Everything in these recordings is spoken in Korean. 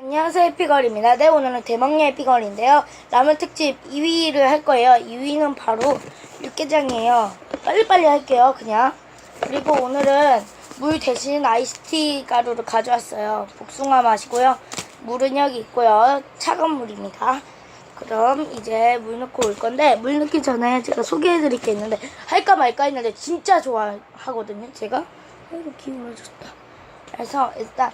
안녕하세요 해피걸입니다. 네 오늘은 대망의 해피걸인데요. 라면 특집 2위를 할 거예요. 2위는 바로 육개장이에요. 빨리빨리 할게요 그냥. 그리고 오늘은 물 대신 아이스티 가루를 가져왔어요. 복숭아 맛이고요. 물은 여기 있고요. 차가운 물입니다. 그럼 이제 물 넣고 올 건데 물 넣기 전에 제가 소개해드릴 게 있는데 할까 말까 했는데 진짜 좋아하거든요. 제가 아이고 기울어졌다. 그래서 일단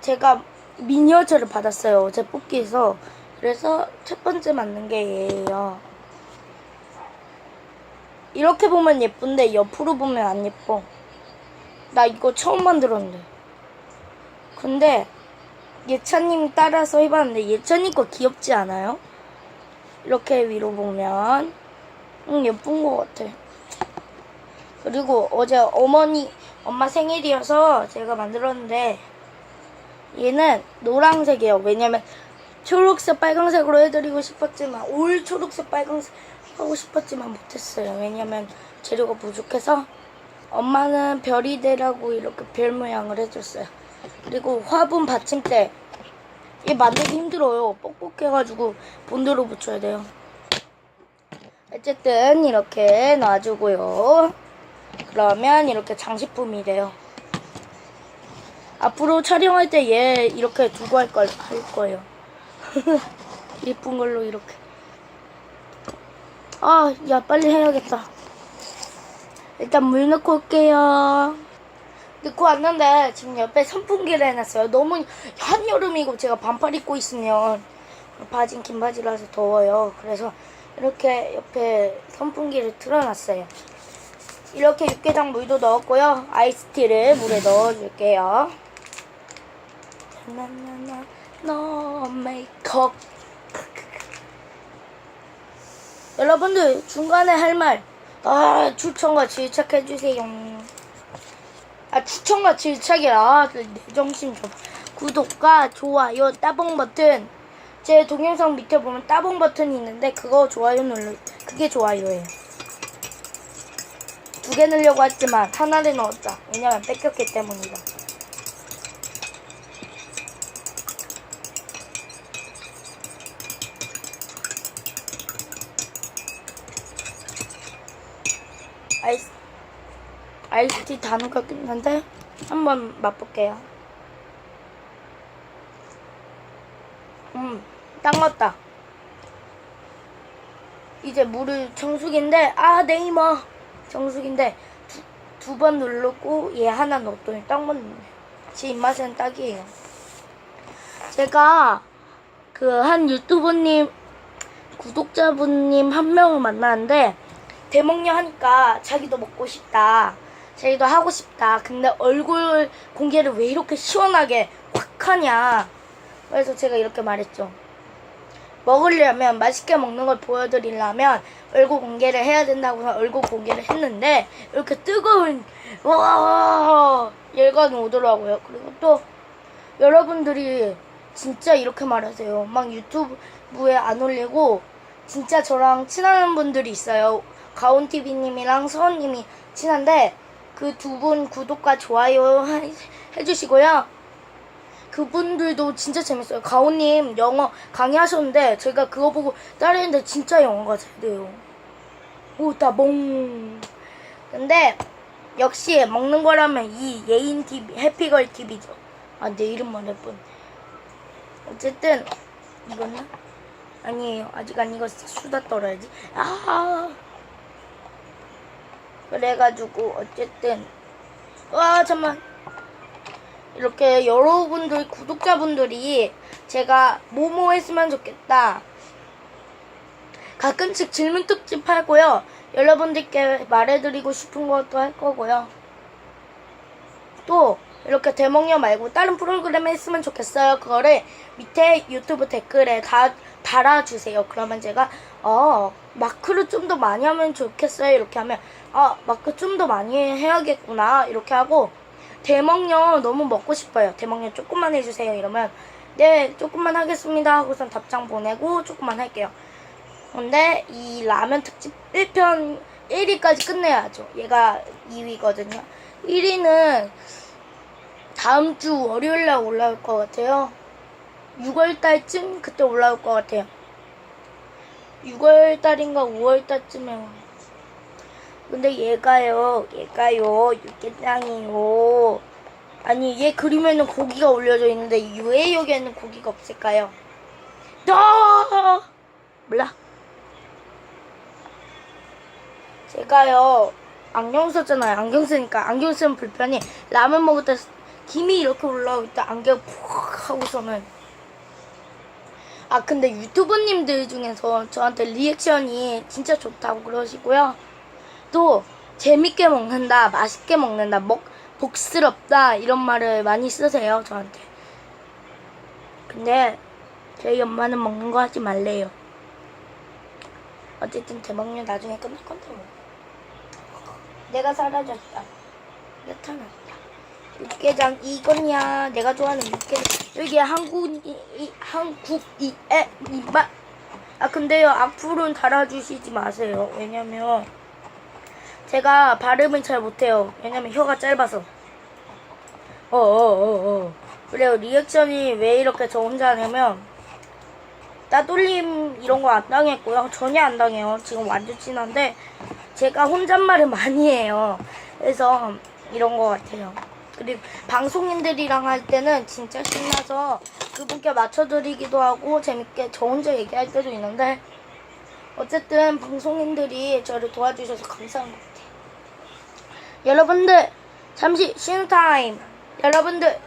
제가 미니어처를 받았어요. 어제 뽑기에서. 그래서 첫 번째 만든 게 얘예요. 이렇게 보면 예쁜데 옆으로 보면 안 예뻐. 나 이거 처음 만들었는데. 근데 예찬님 따라서 해봤는데 예찬님 거 귀엽지 않아요? 이렇게 위로 보면 응 예쁜 것 같아. 그리고 어제 어머니 엄마 생일이어서 제가 만들었는데 얘는 노란색이에요. 왜냐면 초록색 빨강색으로 해드리고 싶었지만 올 초록색 빨강색 하고 싶었지만 못했어요. 왜냐면 재료가 부족해서 엄마는 별이 되라고 이렇게 별 모양을 해줬어요. 그리고 화분 받침대 얘 만들기 힘들어요. 뻑뻑해가지고 본드로 붙여야 돼요. 어쨌든 이렇게 놔주고요. 그러면 이렇게 장식품이 돼요. 앞으로 촬영할 때 얘 이렇게 두고 할, 걸, 할 거예요. 예쁜 걸로 이렇게. 아, 야, 빨리 해야겠다. 일단 물 넣고 올게요. 넣고 왔는데 지금 옆에 선풍기를 해놨어요. 너무 한여름이고 제가 반팔 입고 있으면 바지는 긴 바지라서 더워요. 그래서 이렇게 옆에 선풍기를 틀어놨어요. 이렇게 육개장 물도 넣었고요. 아이스티를 물에 넣어줄게요. 나나나 너 메이크업 여러분들 중간에 할 말. 아 추천과 질착 해주세요. 아 추천과 질착이라 내 정신 좀. 구독과 좋아요 따봉 버튼. 제 동영상 밑에 보면 따봉 버튼이 있는데 그거 좋아요 눌러 그게 좋아요예요. 두 개 넣으려고 했지만 하나를 넣었다. 왜냐면 뺏겼기 때문이다 아이스 아이스티 다 녹았는데 한번 맛볼게요. 음, 딱 맞다. 이제 물을 정수기인데 아 네이머 정수기인데 두번 누르고 얘 하나 넣었더니 딱 맞네. 제 입맛에는 딱이에요. 제가 그 한 유튜버님 구독자분님 한 명을 만났는데 대먹냐 하니까 자기도 먹고 싶다. 자기도 하고 싶다. 근데 얼굴 공개를 왜 이렇게 시원하게 확 하냐. 그래서 제가 이렇게 말했죠. 먹으려면 맛있게 먹는 걸 보여드리려면 얼굴 공개를 해야 된다고 해서 얼굴 공개를 했는데 이렇게 뜨거운 와 열감이 오더라고요. 그리고 또 여러분들이 진짜 이렇게 말하세요. 막 유튜브에 안 올리고 진짜 저랑 친한 분들이 있어요. 가온TV님이랑 서원님이 친한데 그 두 분 구독과 좋아요 해- 해주시고요. 그분들도 진짜 재밌어요. 가온님 영어 강의하셨는데 제가 그거 보고 따르는데 진짜 영어가 잘 돼요. 오, 따봉. 근데 역시 먹는 거라면 이 예인 TV, 해피걸 TV죠. 아, 내 이름만 예쁜. 어쨌든 이거는 아니에요. 아직 안 익었어. 수다 떨어야지. 아. 그래가지고 어쨌든 와 잠만 이렇게 여러분들 구독자분들이 제가 뭐뭐 했으면 좋겠다. 가끔씩 질문 특집 하고요. 여러분들께 말해드리고 싶은 것도 할 거고요. 또 이렇게 대먹녀 말고 다른 프로그램 했으면 좋겠어요. 그거를 밑에 유튜브 댓글에 다 달아주세요. 그러면 제가 어 마크를 좀 더 많이 하면 좋겠어요. 이렇게 하면 아 마크 좀 더 많이 해야겠구나 이렇게 하고 대먹녀 너무 먹고 싶어요. 대먹녀 조금만 해주세요. 이러면 네 조금만 하겠습니다 하고선 답장 보내고 조금만 할게요. 근데 이 라면 특집 1편 1위까지 끝내야죠. 얘가 2위거든요. 1위는 다음 주 월요일 날 올라올 것 같아요. 6월 달쯤 그때 올라올 것 같아요. 6월 달인가 5월 달쯤에. 근데 얘가요, 얘가요, 육개장이요. 아니, 얘 그림에는 고기가 올려져 있는데 왜 여기에는 고기가 없을까요? 아! 몰라. 제가요, 안경 썼잖아요. 안경 쓰니까 안경 쓰면 불편해. 라면 먹을 때 김이 이렇게 올라올 때 안경 푹 하고서는 아 근데 유튜버님들 중에서 저한테 리액션이 진짜 좋다고 그러시고요. 또 재밌게 먹는다, 맛있게 먹는다, 먹 복스럽다 이런 말을 많이 쓰세요 저한테. 근데 저희 엄마는 먹는 거 하지 말래요. 어쨌든 대박년 나중에 끝날 건데 뭐. 내가 사라졌다. 나타났다. 육개장 이거냐? 내가 좋아하는 육개장. 여기 한국 이, 이 한국 이에 이마. 아 근데요 악플은 달아주시지 마세요. 왜냐면 제가 발음을 잘 못해요. 왜냐면 혀가 짧아서. 어어어 어, 그래요 리액션이 왜 이렇게 저 혼자 하냐면 따돌림 이런 거 안 당했고요. 전혀 안 당해요. 지금 완전 진한데 제가 혼잣말을 많이 해요. 그래서 이런 거 같아요. 그리고 방송인들이랑 할 때는 진짜 신나서 그분께 맞춰드리기도 하고 재밌게 저 혼자 얘기할 때도 있는데 어쨌든 방송인들이 저를 도와주셔서 감사한 것 같아요. 여러분들 잠시 쉬는 타임. 여러분들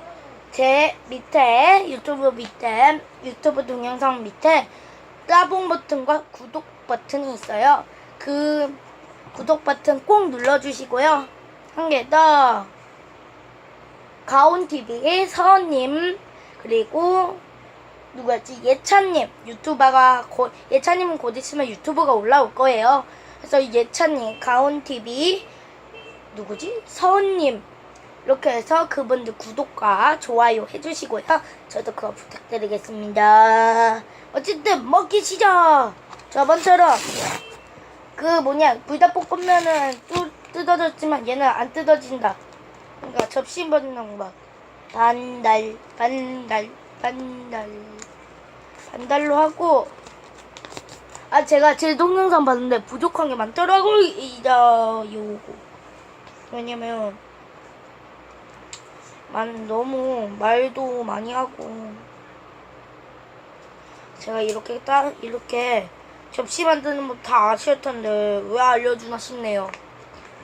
제 밑에 유튜브 밑에 유튜브 동영상 밑에 따봉 버튼과 구독 버튼이 있어요. 그 구독 버튼 꼭 눌러주시고요. 한 개 더. 가온TV의 서원님, 그리고 누구였지? 예찬님. 유튜버가 곧, 예찬님은 곧 있으면 유튜브가 올라올 거예요. 그래서 예찬님, 가온TV, 누구지? 서원님. 이렇게 해서 그분들 구독과 좋아요 해주시고요. 저도 그거 부탁드리겠습니다. 어쨌든 먹기 시작! 저번처럼 그 뭐냐 불닭볶음면은 뚜, 뜯어졌지만 얘는 안 뜯어진다. 그러니까 접시 버리는 거 반달 반달 반달 반달로 하고 아 제가 제 동영상 봤는데 부족한 게 많더라고요. 이요 왜냐면 만 너무 말도 많이 하고 제가 이렇게 딱 이렇게 접시 만드는 법 다 아실 텐데 왜 알려주나 싶네요.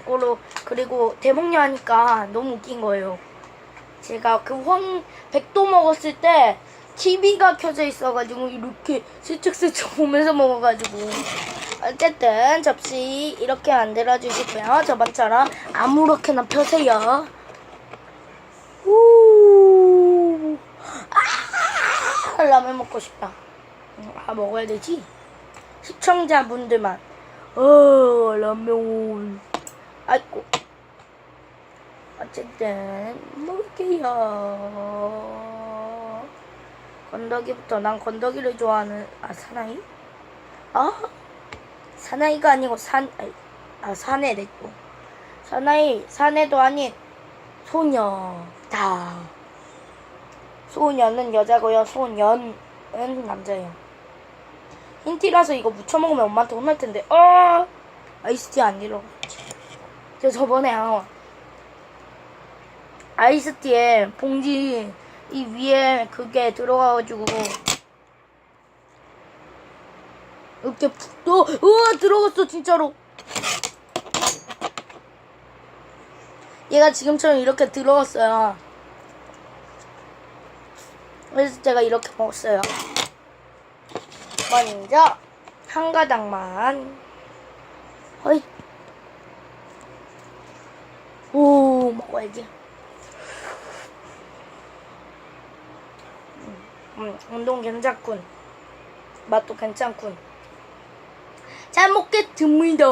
그리고 그리고 대목녀 하니까 너무 웃긴 거예요. 제가 그 황 백도 먹었을 때 TV가 켜져 있어가지고 이렇게 슬쩍슬쩍 보면서 먹어가지고 어쨌든 접시 이렇게 만들어 주시고요. 저번처럼 아무렇게나 펴세요. 우 아, 라면 먹고 싶다. 아 먹어야 되지? 시청자분들만 어 라면 아이고 어쨌든 먹을게요 건더기부터 난 건더기를 좋아하는 아 사나이? 아 사나이가 아니고 산아 사내래 또 사나이 사내도 아닌 소녀다 소녀는 여자고요 소년은 남자예요 힌티라서 이거 무쳐 먹으면 엄마한테 혼날 텐데. 어! 아이스티 안 일어. 저 저번에 아, 아이스티에 봉지 이 위에 그게 들어가가지고 이렇게 푹 또, 우와 들어갔어 진짜로. 얘가 지금처럼 이렇게 들어갔어요. 그래서 제가 이렇게 먹었어요. 먼저 한 가닥만 어이 오 먹어야지. 음, 음, 운동 괜찮군. 맛도 괜찮군. 잘 먹겠습니다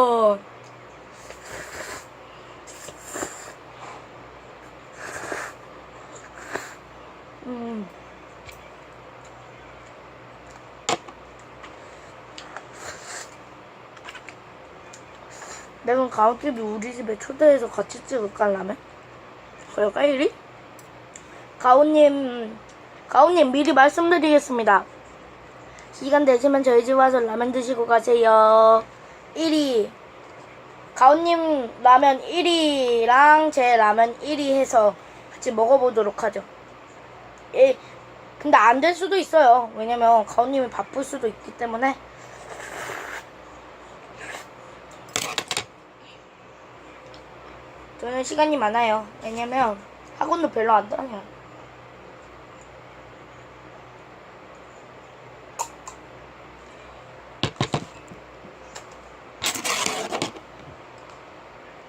음. 가온TV 우리 집에 초대해서 같이 찍을까 라면? 그럴까 일이? 가온님 가온님 미리 말씀드리겠습니다. 시간 되시면 저희 집 와서 라면 드시고 가세요. 1위 가온님 라면 1위랑 제 라면 1위 해서 같이 먹어보도록 하죠. 예, 근데 안 될 수도 있어요. 왜냐면 가온님이 바쁠 수도 있기 때문에. 저는 시간이 많아요. 왜냐면 학원도 별로 안 다녀요.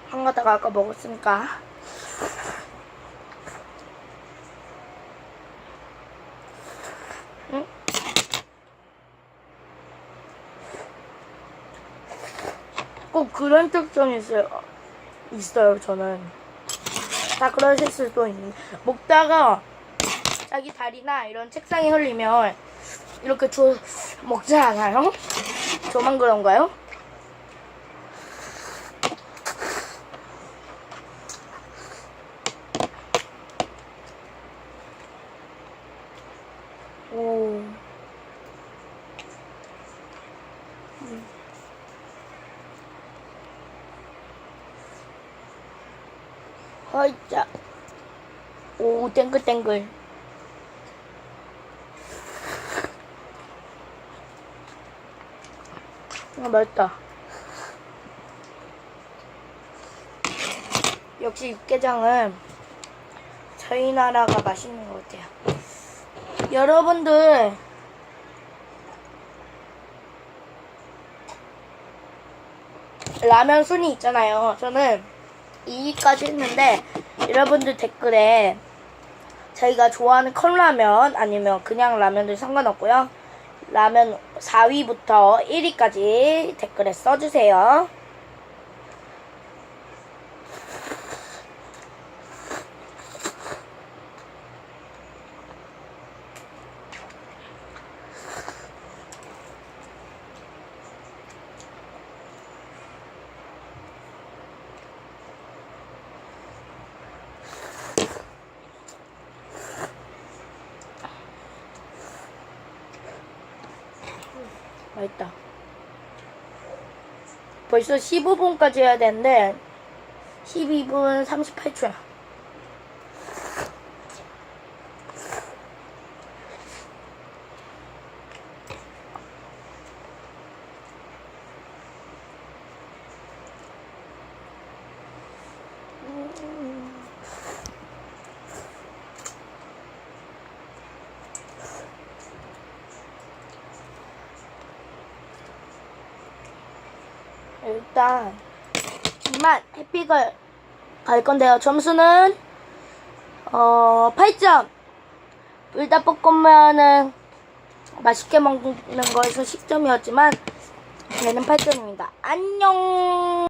한 가닥 아까 먹었으니까. 응? 꼭 그런 특성이 있어요. 있어요, 저는. 다 그러실 수도 있는데. 먹다가 자기 다리나 이런 책상에 흘리면 이렇게 줘, 먹지 않아요? 저만 그런가요? 오. 허이자. 오, 땡글땡글. 아, 맛있다. 역시 육개장은 저희 나라가 맛있는 것 같아요. 여러분들, 라면 순위 있잖아요. 저는 2위까지 했는데, 여러분들 댓글에 저희가 좋아하는 컵라면 아니면 그냥 라면들 상관없고요. 라면 4위부터 1위까지 댓글에 써주세요. 맛있다. 벌써 15분까지 해야 되는데 12분 38초야. 일단 이만 해피가 갈 건데요. 점수는 어 8점. 불닭 볶음면은 맛있게 먹는 거에서 10점이었지만 얘는 8점입니다. 안녕.